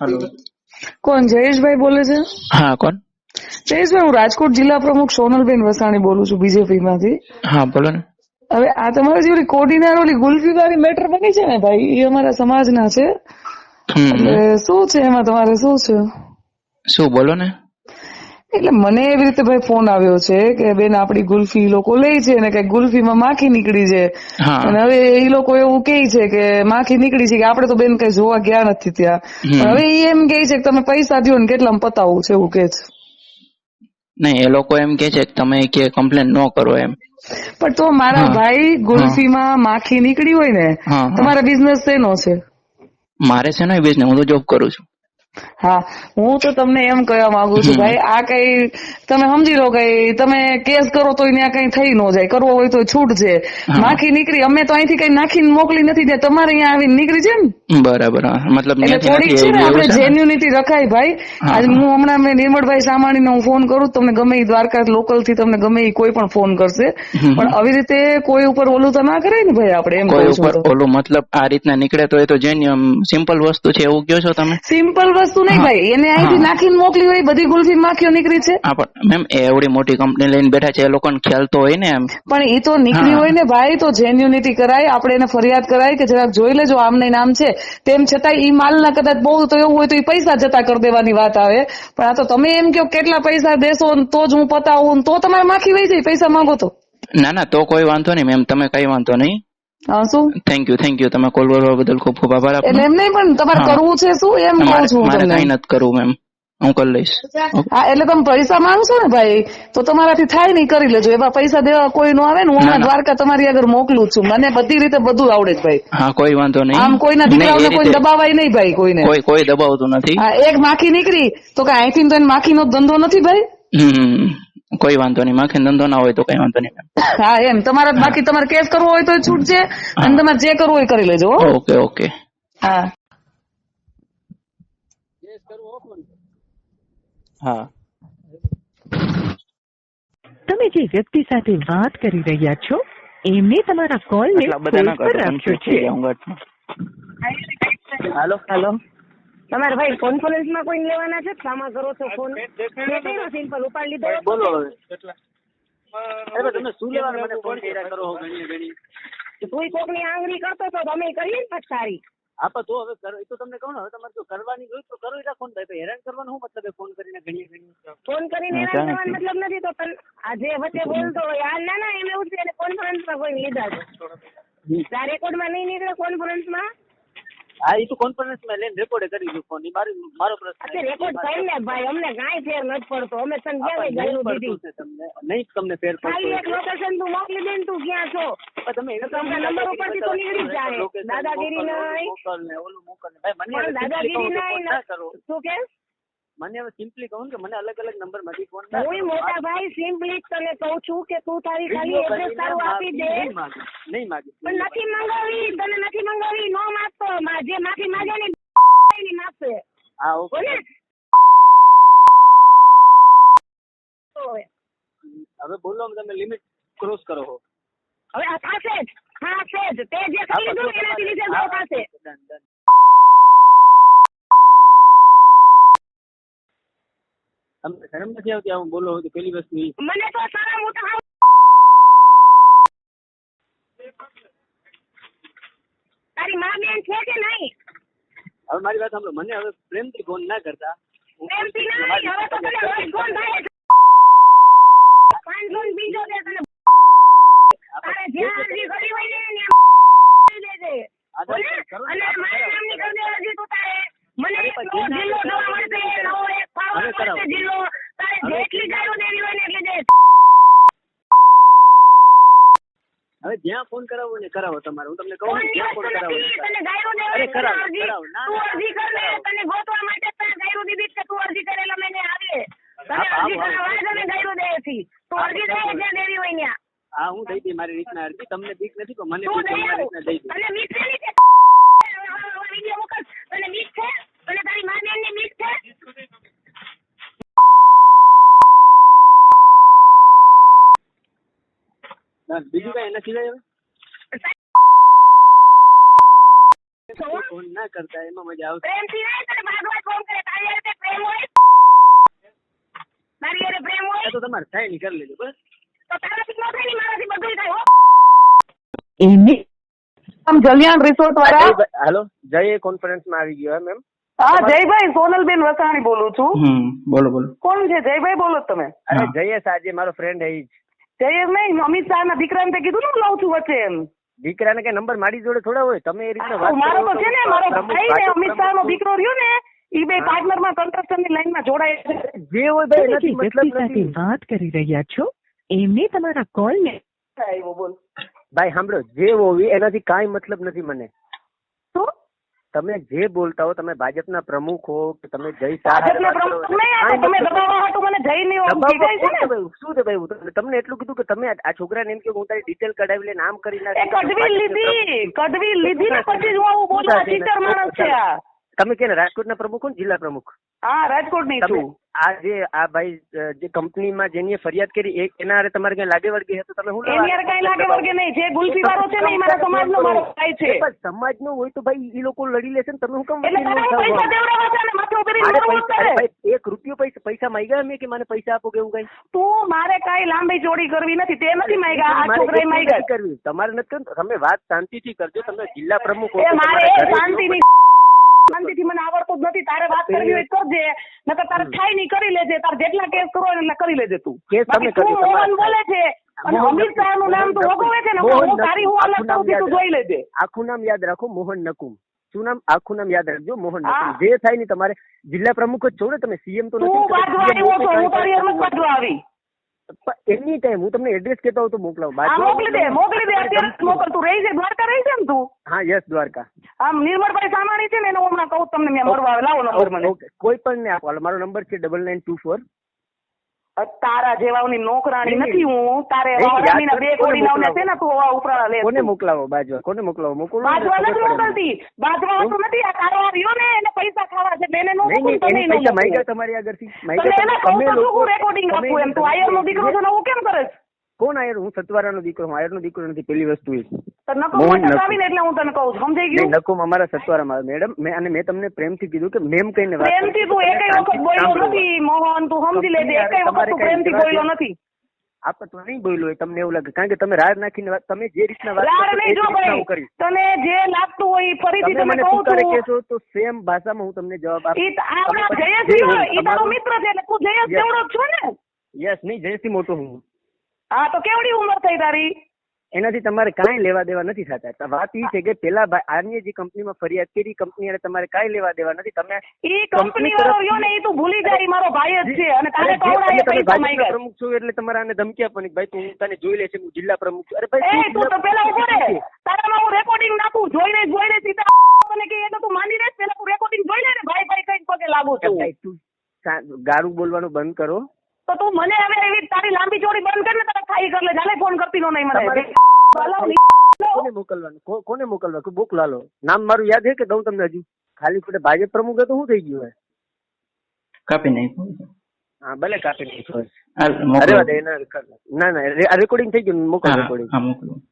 Hello કોણ? જયેશભાઈ બોલે છે? હા કોણ? જયેશભાઈ હું રાજકોટ જિલ્લા પ્રમુખ સોનલબેન વસાણી બોલું છું બીજેપી માંથી હા બોલો ને. હવે આ તમારી જે ઓલી કોડીનાર ઓલી ગુલ્ફી વાળી મેટર બની છે ને ભાઈ? એ અમારા સમાજના છે. શું છે એમાં તમારે? શું છે? શું બોલો ને? એટલે મને એવી રીતે ભાઈ ફોન આવ્યો છે કે બેન આપડી ગુલ્ફી લોકો લે છે ને કઈ ગુલ્ફીમાં માખી નીકળી છે. અને હવે એ લોકો એવું કે છે કે માખી નીકળી છે કે આપણે તો બેન કઈ જોવા ગયા નથી ત્યાં. હવે એ એમ કે છે કે તમે પૈસા દો ને કેટલા પતાવવું છે એવું કે છે. નહીં એ લોકો એમ કે છે કે તમે કે કમ્પ્લેન ન કરો એમ. પણ તો મારા. ભાઈ ગુલ્ફીમાં માખી નીકળી હોય ને. તમારા બિઝનેસ શેનો છે? મારે છે ને બિઝનેસ હું તો જોબ કરું છું. હા હું તો તમને એમ કહેવા માંગુ છું ભાઈ આ કઈ તમે સમજી લો કઈ તમે કેસ કરો તો ત્યાં કઈ થઈ ન જાય કરવો હોય તો છૂટ છે. માખી નીકળી અમે તો અહીંથી કઈ નાખીને મોકલી નથી દે તમારે અહીંયા આવીને નીકળી છે ને? બરાબર મતલબ એટલે થોડીક છે ને આપણે? જેન્યુનિટી રખાય ભાઈ. આજે હું. હમણાં મેં નિર્મળભાઈ સામાણીને હું ફોન કરું તમને ગમે એ દ્વારકા લોકલથી તમને ગમે એ કોઈ પણ ફોન કરશે. પણ આવી રીતે કોઈ ઉપર ઓલું તો ના કરાય ને ભાઈ આપણે એમ કોઈ ઉપર ઓલું મતલબ આ રીતના નીકળે તો એ તો જેન્યુઅમ સિમ્પલ વસ્તુ છે એવું કયો છો તમે? સિમ્પલ વસ્તુ નહીં ભાઈ. એને અહીંથી નાખીને મોકલી હોય બધી ગુલ્ફી માખીઓ નીકળી છે. હા પણ મેમ એવડી મોટી કંપની લઈને બેઠા છે એ લોકોને ખ્યાલ તો હોય ને એમ. પણ એ તો નીકળી હોય ને ભાઈ તો જેન્યુનિટી કરાય. આપણે એને ફરિયાદ કરાય કે જરાક જોઈ લેજો આમને નામ છે. તેમ છતાં એ માલના કદાચ બહુ તો એવું હોય તો એ પૈસા જતા કરી દેવાની વાત આવે. પણ આ તો તમે એમ કહો કેટલા પૈસા દેશો તો જ હું પતાવું તો તમારે માખી વહી જાય પૈસા માંગો તો. ના ના તો કોઈ વાંધો નહીં મેમ તમે કઈ વાંધો નહીં. શું થેન્ક યુ થેન્ક યુ તમે કોલ કરવા બદલ ખૂબ ખૂબ આભાર. એટલે એમ નહીં પણ તમારે કરવું છે શું? એમ કહું છું મારે કઈ નથી કરવું મેમ હું કરી લઈશ. હા એટલે તમે પૈસા માંગશો ને ભાઈ તો તમારાથી થાય નહીં કરી લેજો. એવા પૈસા દેવા કોઈ નો આવે ને હું દ્વારકા તમારી આગળ મોકલું છું. મને બધી રીતે બધું આવડે છે ભાઈ. હા કોઈ વાંધો નહીં. આમ કોઈના નહીં, દીકરાઓને કોઈ દબાવાય નહીં ભાઈ કોઈને. કોઈ કોઈ દબાવતું નથી. હા એક માખી નીકળી તો કે અહીંથી તો એને માખીનો ધંધો નથી ભાઈ. હમ. કોઈ વાંધો નહીં. માખી ધંધો ના હોય તો કઈ વાંધો નહીં હા એમ. તમારે બાકી તમારે કેસ કરવો હોય તો છૂટ છે અને તમારે જે કરવું હોય એ કરી લેજો ઓકે ઓકે. હા. હા. તમે જે વ્યક્તિ સાથે વાત કરી રહ્યા છો એમને તમારા એટલા બધા ના છે. હાલો હાલો તમારે ભાઈ કોન્ફરન્સમાં કોઈ લેવાના છે? સામા કરો છો ફોન મેં સિમ્પલ ઉપાડ લીધો. બોલો હવે. તમે શું લેવાનું? મને ફોન કર્યા કરો ઘણી ઘણી તું કોકની આંગળી કરતો તો તમે કરીએ ને પછી હા પણ તો હવે કરો એ તો તમને કહું ને હવે તમારે જો કરવાની હોય તો કરો રાખો ને ભાઈ. હેરાન કરવાનું શું મતલબ ફોન કરીને ઘણી ઘણી ફોન કરીને હેરાન કરવાનો મતલબ નથી તો તને આ જે વચ્ચે બોલતો હોય આ ના ના એમ એવું છે કોન્ફરન્સમાં કોઈ લીધા છે. આ રેકોર્ડમાં નહીં નીકળે કોન્ફરન્સમાં હા એ તો કોન્ફરન્સમાં લઈને રેકોર્ડ કરી દીધું ફોન મારી મારો પ્રશ્ન રેકોર્ડ કરી ને ભાઈ અમને કાંઈ ફેર નથી પડતો. અમે તને ક્યાં ગાયું દીધી? તમને. નહીં તમને ફેર ખાલી એક લોકેશન તું મોકલી દે ને તું ક્યાં છો? તમે એને તો અમને નંબર ઉપરથી તો નીકળી જાય. દાદાગીરી ઓલું નહીં. મોકલ ને ઓલું મોકલ ને ભાઈ મને દાદાગીરી નહીં તું કે? મને હવે સિમ્પલી કહું ને કે મને અલગ અલગ નંબરમાંથી ફોન ના હું કરો. મોટા ભાઈ સિમ્પલી તને કહું છું કે તું તારી ખાલી વીડિયો એડ્રેસ કરીને તારું આપી દે. નહીં માગે નહીં માગે. પણ નથી મંગાવી તને નથી મંગાવી નો માગતો. મા- જે માફી માંગે ને એની માગશે હા ઓકે. બોલે? તો હવે હવે બોલો તમે લિમિટ ક્રોસ કરો છો હવે આ થશે જ થશે જ. તે જે કરી લીધું ને એનાથી લીધે જો થશે તમને શરમ નથી આવતી આવું બોલો તો પેલી વસ્તુ ઈ. મને તો શરમ ઉઠાવ તારી મા બેન છે કે નહીં? હવે મારી વાત સાંભળો. મને હવે પ્રેમથી ફોન ના કરતા. પ્રેમથી નહીં હવે તો તને રોજ ફોન થાય છે. પાંચસો ને બીજો દે તને તારે જ્યાં અરજી કરી હોય ને ત્યાં કરી દેજે. આ તો બોલે? કરો ને, અને આ તો મારા કરાવો. નામની કરી દે અરજી તું તારે. મને અરે એક પણ નવો જે જિલ્લો નામ જોવા મળશે, કરાવો. નવો એક પાવર હવે કરાવો. મળશે જિલ્લો. તારે હવે જેટલી ગાયો દેવી હોય ને એટલી દે. હવે જ્યાં ફોન કરાવો ને કરાવો તમારે હું તમને કહું જ્યાં ફોન કરાવો અરે કરાવો, કરાવો. ના, તું અરજી કર ને, તને ગોતવા માટે તને ગાયો દીધી છે, તું અરજી કરેલા મેં એને આવીએ. તને અરજી આવો, કરવા આવો. વાળા તને ગાયો દે છે. તું અરજી દે આવો. જ્યાં દેવી હોય ત્યાં. હા હું દઈ દઈ મારી રીતના અરજી તમને બીક નથી પણ મને બીક દઈ મારી રીતના દઈ દઈ તને બીક છે ને કે વીડિયો મોકલ. તને બીક છે? તને તારી મા બેનની બીક છે? આમ જલિયાણ રિસોર્ટ વાળા? હેલો જય કોન્ફરન્સમાં આવી ગયો મેમ હા જયભાઈ સોનલબેન વસાણી બોલું છું. બોલો બોલો. કોણ છે? જયભાઈ બોલો તમે. અરે જયેશ આજે મારો ફ્રેન્ડ એ જ. નહીં અમિત શાહ ના દીકરાને તે કીધું ને હું લઉં છું વચ્ચે એમ. દીકરાને કઈ નંબર મારી જોડે થોડા હોય? તમે એ રીતે વાત મારો તો છે ને મારો ભાઈ ને અમિત શાહ નો દીકરો રહ્યો ને ઈ બે પાર્ટનરમાં કન્સ્ટ્રક્શનની લાઈનમાં જોડાય છે. જે હોય ભાઈ એનાથી મતલબ નથી. વાત કરી રહ્યા છો એમને તમારા કોલને આવ્યો બોલ. ભાઈ સાંભળો જે હોવી એનાથી કાંઈ મતલબ નથી મને. તમે જે બોલતા હો તમે ભાજપના પ્રમુખ હો કે તમે જય શું દબાવ્યું? તમને? તમને એટલું કીધું કે તમે આ છોકરાને એમ કે હું તારી ડિટેલ કઢાવી લઈને આમ કરી એ કડવી લીધી કડવી લીધી ને પછી હું આવું બોલું ચીટર માણસ છે આ. તમે કે રાજકોટના પ્રમુખ હો ને જિલ્લા પ્રમુખ? હા રાજકોટ નહીં છું. આ જે આ ભાઈ જે કંપનીમાં જેની ફરિયાદ કરી એના હારે તમારે કઈ લાગે વળગે તો તમે હું એની યાર કઈ લાગે વળગે નહીં. જે ગુલ્ફી વાળો છે ને એ મારા સમાજનો મારો ભાઈ છે. સમાજ નો હોય તો ભાઈ એ લોકો લડી લેશે ને તમે કામ હું થાવ? પૈસા દેવડાવો છે ને માથે એક રૂપિયો પૈસા પૈસા માંગ્યા મેં કે મને પૈસા આપો કે એવું કઈ? તું મારે કઈ લાંબી ચોડી કરવી નથી તે નથી માંગ્યા આ છોકરાએ માંગ્યા. કરવી. તમારે નથી તમે વાત શાંતિથી કરજો તમે જિલ્લા પ્રમુખ મારે શાંતિ ની શાંતિની શાંતિથી મને જ નથી. તારે વાત કરવી હોય કરજે નકર તારે થાય નહીં કરી લેજે. તારે જેટલા કેસ કરો એટલા કરી લેજે તું. મોહન બોલે છે? અને અમિત શાહનું નામ તું વગોવે છે ને. હું તારી હું અલગ કરું છું તું જોઈ લેજે. આખું નામ યાદ રાખો. મોહન નકુમ. શું નામ? આખું નામ યાદ રાખજો. મોહન. નકુમ. જે થાય ને તમારે. જિલ્લા પ્રમુખ જ છો ને તમે. સીએમ તો નથી હું કાંઈ તારી એમ જ કાંઈ આવી. એની ટાઈમ હું તમને એડ્રેસ કેતો હોઉં તો મોકલાવું. બાજુ મોકલી દે મોકલી દે. અત્યારે મોકલ તું રહી છે દ્વારકા રહી છે ને તું? હા યસ દ્વારકા. આમ નિર્મળભાઈ સામાણી છે ને એને હમણાં કહું તમને મેં મળવા લાવો નંબર મને. ઓકે કોઈ પણ ને આપો. મારો નંબર છે ડબલ નાઇન ટુ ફોર તારા જેવાની નોકરાણી નથી હું. તારે બે કોડી નાવને છે ને તું હવા ઉપરાળા લે કોને મોકલાવો બાજવા? કોને મોકલાવો? મોકલો બાજવા નથી મોકલતી. બાજવા હતું નથી આ કારવાર રહ્યો ને એને પૈસા ખાવા છે. મેને નો મોકલું તમે નો પૈસા. માંગ્યા તમારી આગળથી. માંગ્યા તમે- લોકો- રેકોર્ડિંગ આપું એમ? તું આયરનો દીકરો છે ને હું કેમ કરે? કોણ આયર હું સતવારાનો દીકરો હું આયરનો દીકરો નથી પેલી વસ્તુ એ. નકુમ. મેડમ મેં અને મેં તમને પ્રેમથી કીધું કે મેમ કહીને વાત પ્રેમથી તું એકય વખત બોલ્યો નથી મોહન તું સમજી લેજે એકય વખત તું પ્રેમથી બોલ્યો નથી. આપણે તો નહીં બોલ્યો હોય તમને એવું લાગે. કારણ કે તમે રાડ નાખીને તમે જે રીતના વાત તને લાગતું હોય ફરીથી તમે મને સ્વીકારે કહેશો તો સેમ ભાષામાં હું તમને જવાબ આપીશ આપણા જયેશ ઈ તારો મિત્ર છે એટલે તું જયેશ જેવડો છો ને? યસ નહીં જયથી મોટો હું. હા તો કેવડી ઉંમર થઈ તારી? એનાથી તમારે કાંઈ લેવા દેવા નથી થતા. વાત એ છે કે પેલા આની જે કંપનીમાં ફરિયાદ કરી કંપની અને તમારે કાંઈ લેવા દેવા નથી. તમે એ કંપની વાળો તરફથી- રહ્યો ને ઈ તું ભૂલી જાય મારો ભાઈ જ છે અને તારે તમે પૈસા માંગ્યા પ્રમુખ છું એટલે તમારે આને ધમકી આપવાની ભાઈ તું તને જોઈ લેશે હું જિલ્લા પ્રમુખ છું. અરે ભાઈ તું તું પેલા ઊભો રે તારામાં હું રેકોર્ડિંગ નાખું. જોઈને જોઈને સીધા મને કે એ તો તું માની લે પેલા તું રેકોર્ડિંગ જોઈ લે ને ભાઈ ભાઈ કઈ પગે લાગુ છું. ગારું બોલવાનું બંધ કરો. તો તું મને હવે એવી તારી લાંબી ચોડી બંધ કર ને તારા ખાઈ કર લે જાલે ફોન કરતી નો નહીં મને. કોને મોકલવાનું? કોને મોકલવા બુક લાલો. નામ મારું યાદ છે કે દઉં તમને હજુ? ખાલી ખોટે ભાજપ પ્રમુખ તો શું થઈ ગયું કાપી નાખ્યું. હા ભલે કાપી નાખો અરે ના ના રેકોર્ડિંગ થઈ ગયું મોકલ રેકોર્ડિંગ